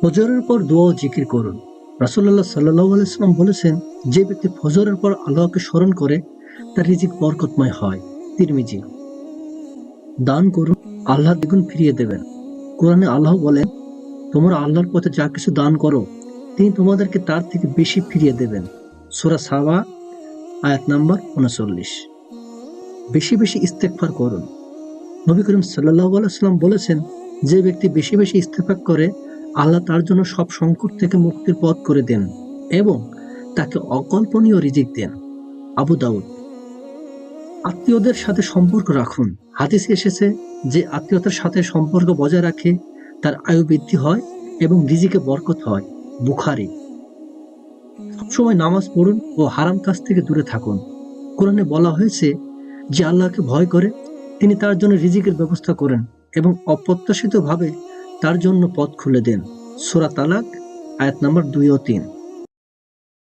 ফজরের পর দোয়া জিকির করুন। রাসুল্লাহ সাল্লাহ আলাইসাল্লাম বলেছেন, যে ব্যক্তি ফজরের পর আল্লাহকে স্মরণ করে, তার রিজিক বরকতময় হয়। তিরমিজি, দান করুন আল্লাহ দ্বিগুণ ফিরিয়ে দেবেন। কোরআনে আল্লাহ বলেন, তোমরা আল্লাহর পথে যা কিছু দান করো, তিনি তোমাদেরকে তার থেকে বেশি ফিরিয়ে দেবেন। সুরা সাবা আয়াত নাম্বার উনচল্লিশ। বেশি বেশি ইস্তেকফার করুন। নবী করিম সাল্লাহ আলাইসাল্লাম বলেছেন, যে ব্যক্তি বেশি বেশি ইস্তেফাক করে আল্লাহ তার জন্য সব সংকট থেকে মুক্তির পথ করে দেন এবং তাকে অকল্পনীয় রিজিক দেন। আবু দাউদ, আত্মীয়দের সাথে সম্পর্ক রাখুন। হাদিসে এসেছে যে আত্মীয়তার সাথে সম্পর্ক বজায় রাখে, তার আয়ু বৃদ্ধি হয় এবং রিজিকে বরকত হয়। বুখারি, সবসময় নামাজ পড়ুন ও হারাম কাজ থেকে দূরে থাকুন। কোরআনে বলা হয়েছে যে আল্লাহকে ভয় করে, তিনি তার জন্য রিজিকের ব্যবস্থা করেন এবং অপ্রত্যাশিতভাবে তার জন্য পথ খুলে দেন। সোরা তালাক আয়াত নম্বর দুই ও তিন।